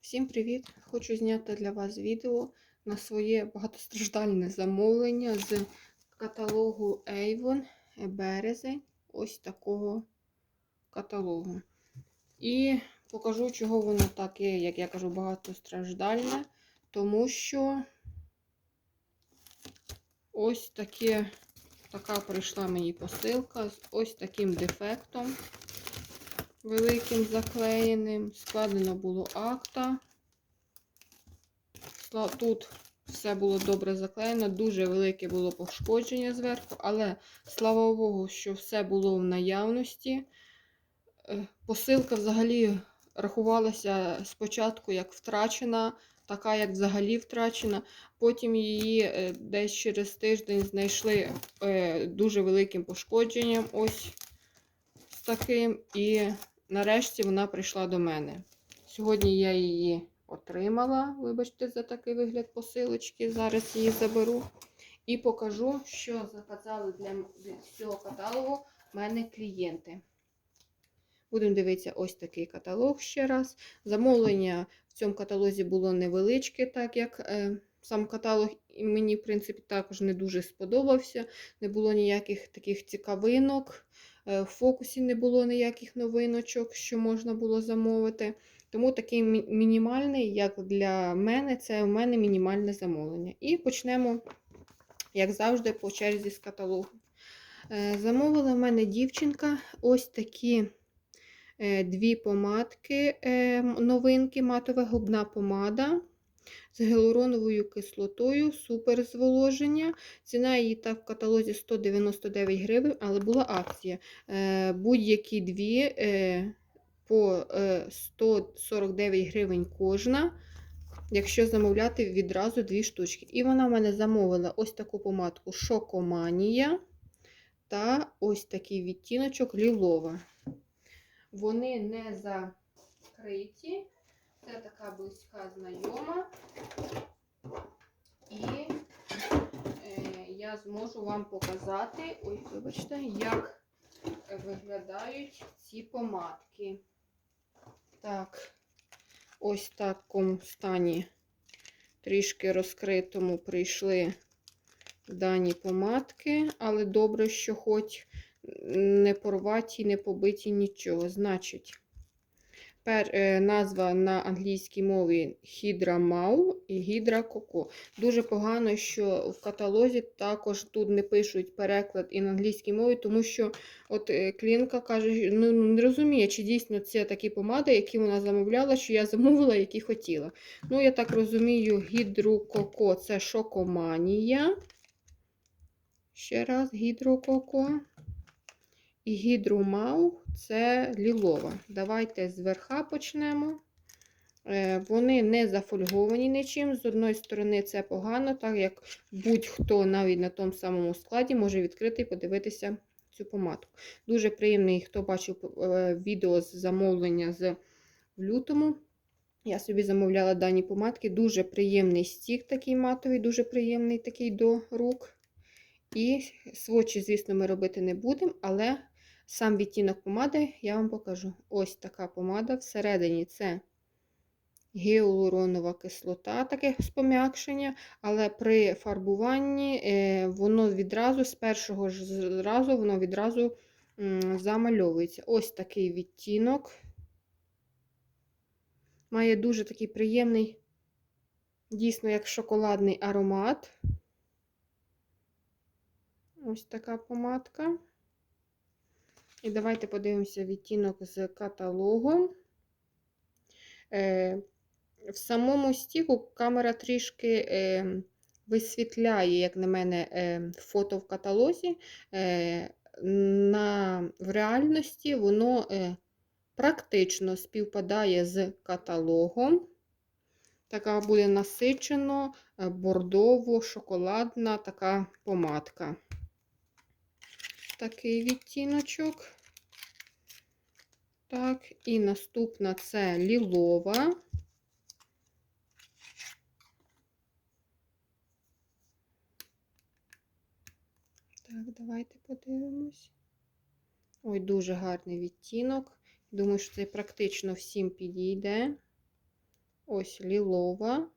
Всім привіт! Хочу зняти для вас відео на своє багатостраждальне замовлення з каталогу Avon Березень. Ось такого каталогу. І покажу, чого воно таке, як я кажу, багатостраждальне. Тому що ось таке, така прийшла мені посилка з ось таким дефектом великим заклеєним. Складено було акта. Тут все було добре заклеєно, дуже велике було пошкодження зверху, але слава Богу, що все було в наявності. Е, Посилка взагалі рахувалася спочатку як втрачена, така як взагалі втрачена. Потім її е, десь через тиждень знайшли е, дуже великим пошкодженням. Ось з таким. І нарешті вона прийшла до мене. Сьогодні я її отримала. Вибачте, за такий вигляд посилочки. Зараз її заберу. І покажу, що заказали для цього каталогу мене клієнти. Будемо дивитися ось такий каталог ще раз. Замовлення в цьому каталозі було невеличке, так як е, сам каталог мені, в принципі, також не дуже сподобався. Не було ніяких таких цікавинок. Е, В фокусі не було ніяких новиночок, що можна було замовити. Тому такий мінімальний, як для мене, це у мене мінімальне замовлення. І почнемо, як завжди, по черзі з каталогу. Е, Замовила в мене дівчинка ось такі е, дві помадки, новинки, матова губна помада з гіалуроновою кислотою, супер зволоження. Ціна її так в каталозі 199 гривень, але була акція. Е, Будь-які дві е, по е, 149 гривень кожна, якщо замовляти відразу дві штучки. І вона в мене замовила ось таку помадку Шокоманія та ось такий відтіночок лілова. Вони не закриті. Це така близька знайома. І е, зможу вам показати, ой, вибачте, як виглядають ці помадки. Так, ось в такому стані трішки розкритому прийшли дані помадки, але добре, що хоч не порваті, не побиті нічого. Значить, пер, е, назва на англійській мові Hydra Mau і Hydra Coco. Дуже погано, що в каталозі також тут не пишуть переклад і на англійській мові, тому що от е, клієнтка каже, ну ну, не розуміє, чи дійсно це такі помади, які вона замовляла, що я замовила, які хотіла. Ну, я так розумію, Hydro Coco це шокоманія. Ще раз, Hydro Coco. І гідромау це лілова. Давайте зверха почнемо. Е, Вони не зафольговані нічим. З одної сторони, це погано, так як будь-хто навіть на тому самому складі може відкрити і подивитися цю помадку. Дуже приємний, хто бачив е, відео з замовлення з в лютому. Я собі замовляла дані помадки. Дуже приємний стік такий матовий, дуже приємний такий до рук. І свочі, звісно, ми робити не будемо, але сам відтінок помади я вам покажу. Ось така помада. Всередині це гіалуронова кислота, таке спом'якшення, але при фарбуванні е, воно відразу, з першого ж зразу, воно відразу замальовується. Ось такий відтінок. Має дуже такий приємний, дійсно, як шоколадний аромат. Ось така помадка. І давайте подивимося відтінок з каталогу. Е, в самому стіку камера трішки е, висвітляє, як на мене, е, фото в каталозі. На, в реальності воно практично співпадає з каталогом. Така буде насичено, бордово-шоколадна така помадка. Такий відтіночок. Так, і наступна це лілова. Так, давайте подивимось. Ой, дуже гарний відтінок. Думаю, що це практично всім підійде. Ось лілова.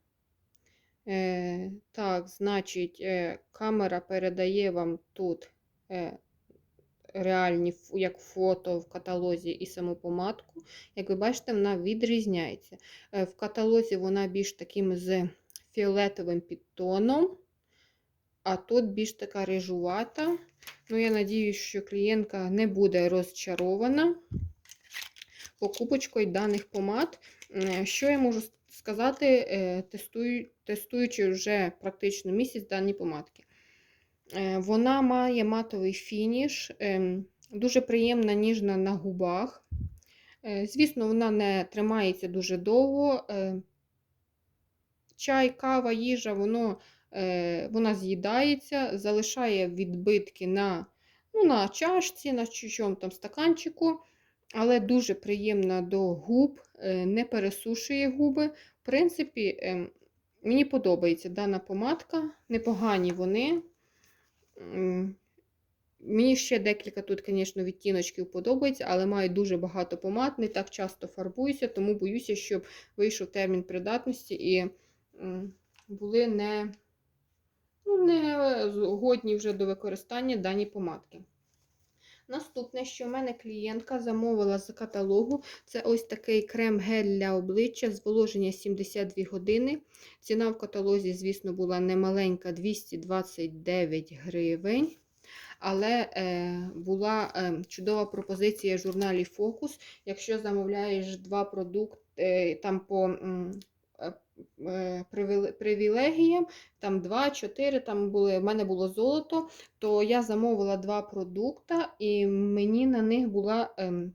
Е, так, значить, е, камера передає вам тут е, реальні як фото в каталозі і саму помадку. Як ви бачите, вона відрізняється. Е, в каталозі вона більш таким з фіолетовим підтоном, а тут більш така рижувата. Ну, я надіюсь, що клієнтка не буде розчарована покупочкою даних помад. Е, Що я можу сказати, е, тестуючи вже практично місяць дані помадки? Е, Вона має матовий фініш, ем, дуже приємна, ніжна на губах. Е, Звісно, вона не тримається дуже довго. Е, Чай, кава, їжа, воно, вона з'їдається, залишає відбитки на, ну, на чашці, на чому там стаканчику, але дуже приємна до губ, не пересушує губи. В принципі, ем, мені подобається дана помадка, непогані вони. Мені ще декілька тут, звісно, відтіночків подобається, але маю дуже багато помад, не так часто фарбуюся, тому боюся, щоб вийшов термін придатності і були не, ну, не згодні вже до використання дані помадки. Наступне, що в мене клієнтка замовила з каталогу, це ось такий крем-гель для обличчя, зволоження 72 години. Ціна в каталозі, звісно, була немаленька 229 гривень. Але е, була е, чудова пропозиція в журналі Focus. Якщо замовляєш два продукти е, там по м, е, е, привіле- привілегіям, там 2-4, там були, в мене було золото, то я замовила два продукти, і мені на них була ем,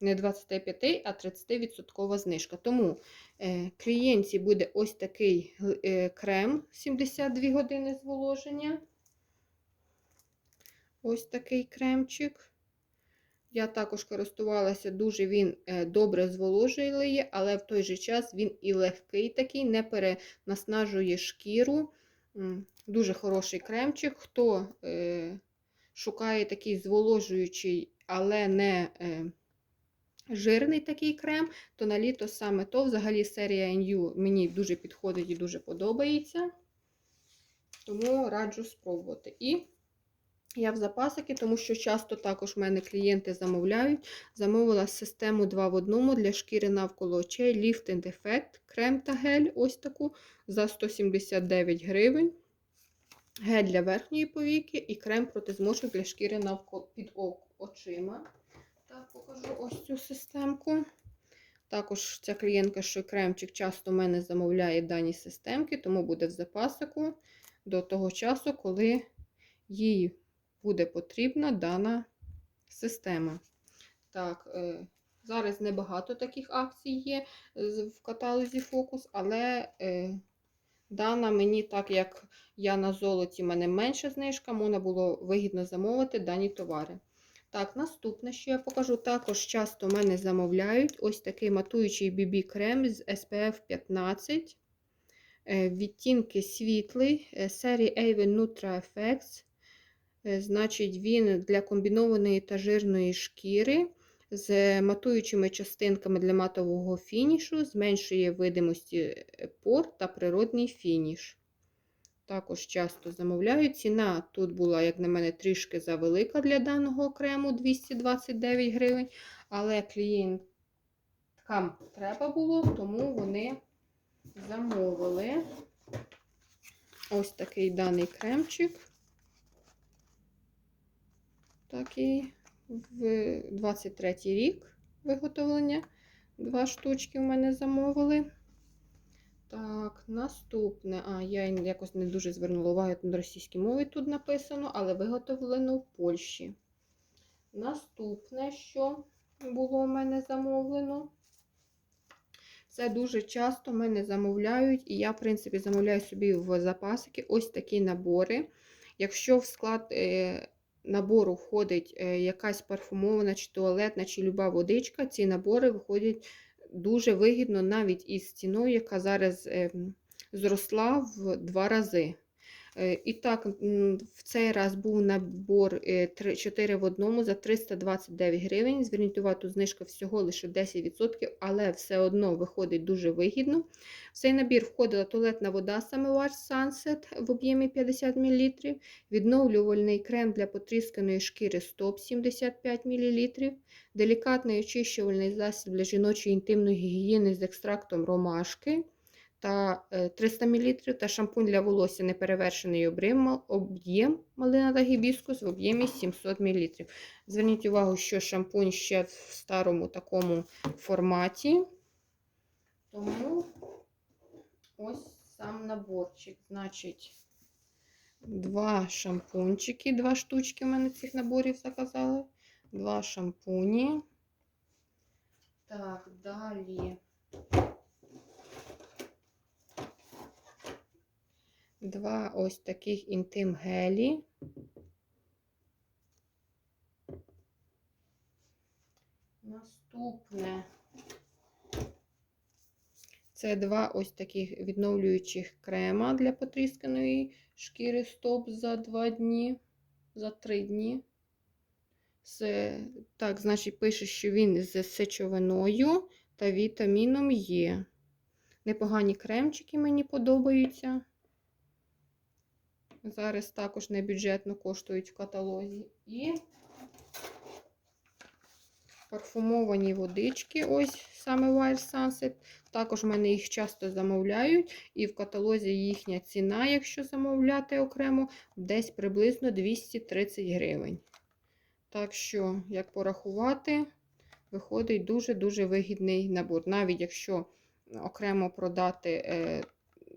не 25, а 30% знижка. Тому е, клієнтці буде ось такий е, крем 72 години зволоження. Ось такий кремчик. Я також користувалася дуже він е, добре зволожує, але в той же час він і легкий такий, не перенаснажує шкіру. Дуже хороший кремчик. Хто е, шукає такий зволожуючий, але не е, жирний такий крем, то на літо саме то. Взагалі серія NU мені дуже підходить і дуже подобається. Тому раджу спробувати. І я в запасики, тому що часто також в мене клієнти замовляють. Замовила систему 2 в 1 для шкіри навколо очей Lift and Effect, крем та гель ось таку за 179 гривень. Гель для верхньої повіки і крем проти зморшок для шкіри навколо під очима. Так, покажу ось цю системку. Також ця клієнтка, що кремчик часто в мене замовляє дані системки, тому буде в запасику до того часу, коли їй буде потрібна дана система. Так, е, зараз небагато таких акцій є в каталозі Focus, але е, дана мені, так як я на золоті, в мене менша знижка, можна було вигідно замовити дані товари. Так, наступне, що я покажу, також часто мене замовляють ось такий матуючий BB-крем з SPF 15. Е, Відтінки світлий, е, серії Avon Nutra Effects. Е, Значить, він для комбінованої та жирної шкіри з матуючими частинками для матового фінішу, зменшує видимості е, пор та природний фініш. Також часто замовляю. Ціна тут була, як на мене, трішки завелика для даного окрему 229 гривень. Але клієнткам треба було, тому вони замовили ось такий даний кремчик. Такий в 23 рік виготовлення. Два штучки в мене замовили. Так, наступне. А, я якось не дуже звернула увагу на російській мові тут написано, але виготовлено в Польщі. Наступне, що було у мене замовлено. Це дуже часто мене замовляють, і я, в принципі, замовляю собі в запасики ось такі набори. Якщо в склад е, набору входить е, якась парфумована, чи туалетна, чи люба водичка, ці набори виходять дуже вигідно навіть із ціною, яка зараз е, зросла в два рази. Е, І так, в цей раз був набор 4 в одному за 329 гривень. Зверніть увагу, знижка всього лише 10%, але все одно виходить дуже вигідно. В цей набір входила туалетна вода Summer Sunset в об'ємі 50 мл, відновлювальний крем для потрісканої шкіри Стоп 75 мл, делікатний очищувальний засіб для жіночої інтимної гігієни з екстрактом ромашки та е, 300 мл, та шампунь для волосся неперевершений об'єм малина та гібіскус в об'ємі 700 мл. Зверніть увагу, що шампунь ще в старому такому форматі. Тому ось сам наборчик. Значить, два шампунчики, два штучки в мене цих наборів заказали. Два шампуні. Так, далі. Два ось таких інтим гелі. Наступне. Це два ось таких відновлюючих крема для потрісканої шкіри стоп за два дні, за три дні. З, так, значить, пише, що він з сечовиною та вітаміном Е. Непогані кремчики мені подобаються. Зараз також небюджетно коштують в каталозі. І парфумовані водички, ось саме Wild Sunset. Також в мене їх часто замовляють. І в каталозі їхня ціна, якщо замовляти окремо, десь приблизно 230 гривень. Так що, як порахувати, виходить дуже-дуже вигідний набор. Навіть якщо окремо продати, е,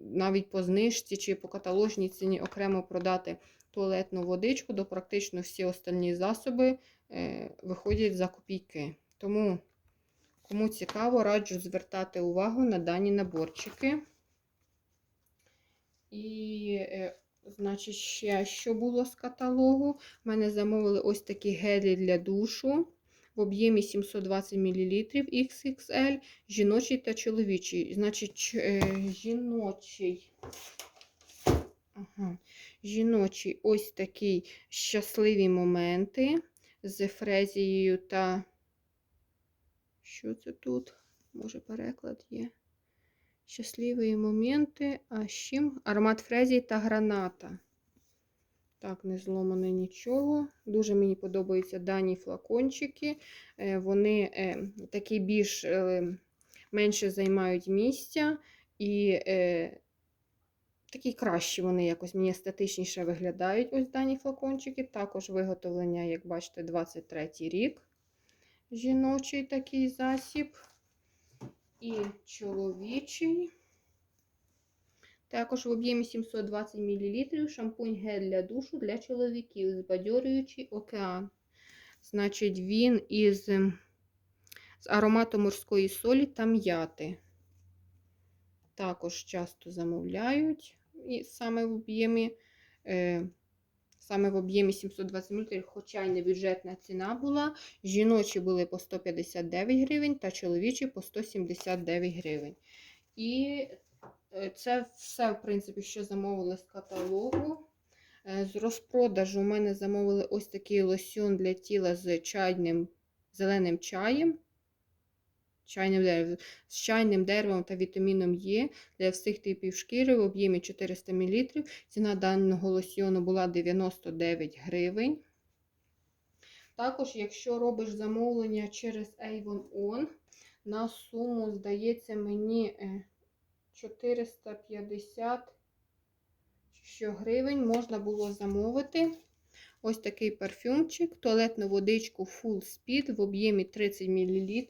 навіть по знижці чи по каталожній ціні окремо продати туалетну водичку, то практично всі остальні засоби е, виходять за копійки. Тому, кому цікаво, раджу звертати увагу на дані наборчики. І, е, значить, ще що було з каталогу? У мене замовили ось такі гелі для душу в об'ємі 720 мл XXL, жіночий та чоловічий. Значить, е, жіночий. Ага. Жіночий ось такий щасливі моменти з фрезією та. Що це тут? Може, переклад є. Щасливі моменти. А з чим? Аромат фрезії та граната. Так, не зломане нічого. Дуже мені подобаються дані флакончики. Е, Вони е, такі більш е, менше займають місця і такі кращі вони якось мені естетичніше виглядають. Ось дані флакончики. Також виготовлення, як бачите, 23 рік. Жіночий такий засіб. І чоловічий. Також в об'ємі 720 мл шампунь гель для душу для чоловіків, збадьорюючий океан. Значить, він із ем, з ароматом морської солі та м'яти. Також часто замовляють і саме в об'ємі е, саме в об'ємі 720 мл, хоча й не бюджетна ціна була. Жіночі були по 159 гривень та чоловічі по 179 гривень. І Це все, в принципі, що замовили з каталогу. Е, З розпродажу у мене замовили ось такий лосьон для тіла з чайним зеленим чаєм. Чайним деревом, з чайним деревом та вітаміном Е для всіх типів шкіри в об'ємі 400 мл. Ціна даного лосьйону була 99 гривень. Також, якщо робиш замовлення через Avon On, на суму, здається, мені. Е, 450 що гривень можна було замовити. Ось такий парфюмчик, туалетну водичку Full Speed в об'ємі 30 мл.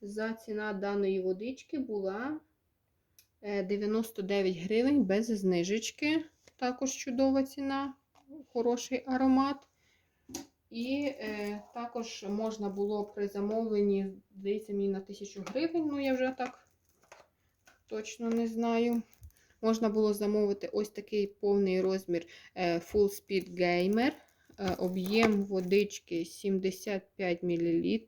За ціна даної водички була е, 99 гривень без знижечки. Також чудова ціна, хороший аромат. І е, також можна було при замовленні, здається, мені на 1000 гривень, ну я вже так точно не знаю. Можна було замовити ось такий повний розмір е, Full Speed Gamer. Е, Об'єм водички 75 мл.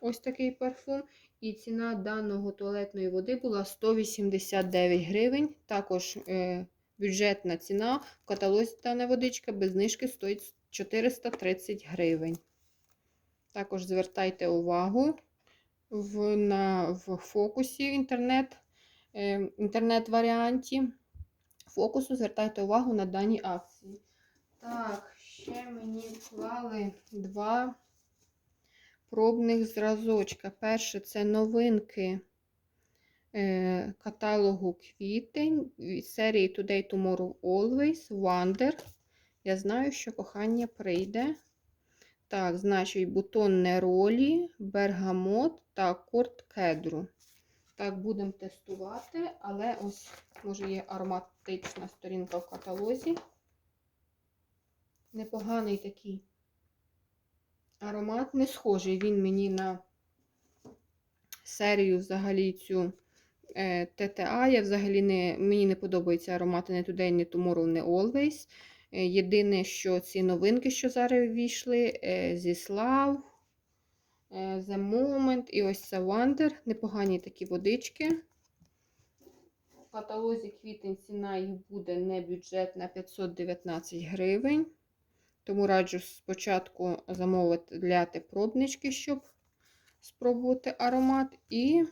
Ось такий парфум. І ціна даного туалетної води була 189 гривень. Також е, бюджетна ціна. В каталозі дана водичка без знижки стоїть 430 гривень. Також звертайте увагу в, на, в фокусі інтернет, е, інтернет-варіанті. Фокусу звертайте увагу на дані акції. Так, ще мені вклали два пробних зразочка. Перше це новинки е, каталогу квітень від серії Today Tomorrow Always Wonder. Я знаю, що кохання прийде. Так, значить, бутон неролі, бергамот та акорд кедру. Так, будемо тестувати, але ось, може, є ароматична сторінка в каталозі. Непоганий такий аромат, не схожий він мені на серію взагалі цю е, ТТА. Я взагалі не, мені не подобаються аромати не Today, не Tomorrow, не Always. Єдине, що ці новинки, що зараз ввійшли, е, зі Слав, е, The Moment і ось Wonder. Непогані такі водички. В каталозі квітень ціна їх буде не бюджетна 519 гривень. Тому раджу спочатку замовити пробнички, щоб спробувати аромат. І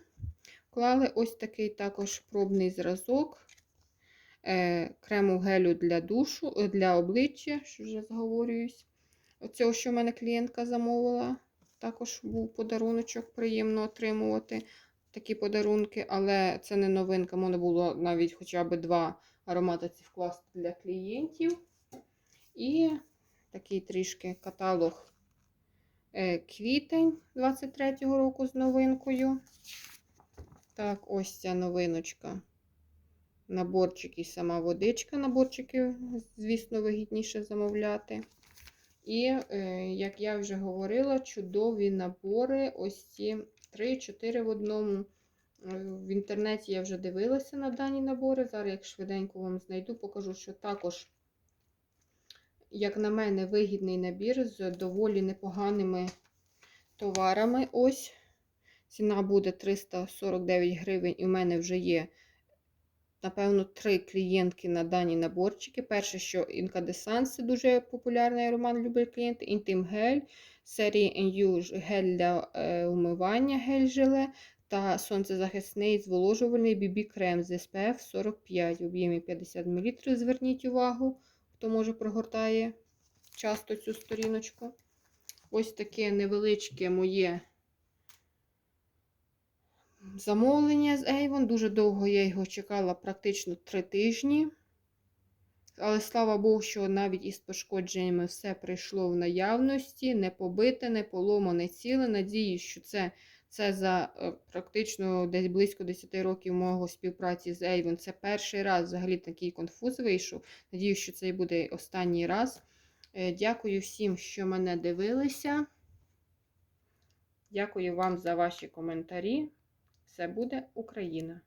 вклали ось такий також пробний зразок крему гелю для душу, е, для обличчя, що вже заговорююсь. Оцього, що в мене клієнтка замовила, також був подаруночок, приємно отримувати такі подарунки, але це не новинка, можна було навіть хоча б два аромати ці вкласти для клієнтів. І такий трішки каталог е, квітень 23-го року з новинкою. Так, ось ця новиночка. Наборчик і сама водичка. Наборчики, звісно, вигідніше замовляти. І, е, як я вже говорила, чудові набори. Ось ці 3-4 в одному. Е, В інтернеті я вже дивилася на дані набори. Зараз, як швиденько вам знайду, покажу, що також, як на мене, вигідний набір з доволі непоганими товарами. Ось. Ціна буде 349 гривень, і в мене вже є, напевно, три клієнтки на дані наборчики. Перше, що Incandescence, це дуже популярний аромат, люблять клієнти. Intim гель, серії NU гель для е, умивання, гель-желе та сонцезахисний зволожувальний BB крем з SPF 45 в об'ємі 50 мл. Зверніть увагу, хто може прогортає часто цю сторіночку. Ось таке невеличке моє замовлення з Avon. Дуже довго я його чекала, практично 3 тижні. Але слава Богу, що навіть із пошкодженнями все прийшло в наявності, не побите, не поломане ціле. Надіюсь, що це це за е, практично десь близько 10 років мого співпраці з Avon. Це перший раз взагалі такий конфуз вийшов. Надіюсь, що це буде останній раз. Е, Дякую всім, що мене дивилися. Дякую вам за ваші коментарі. Все буде Україна!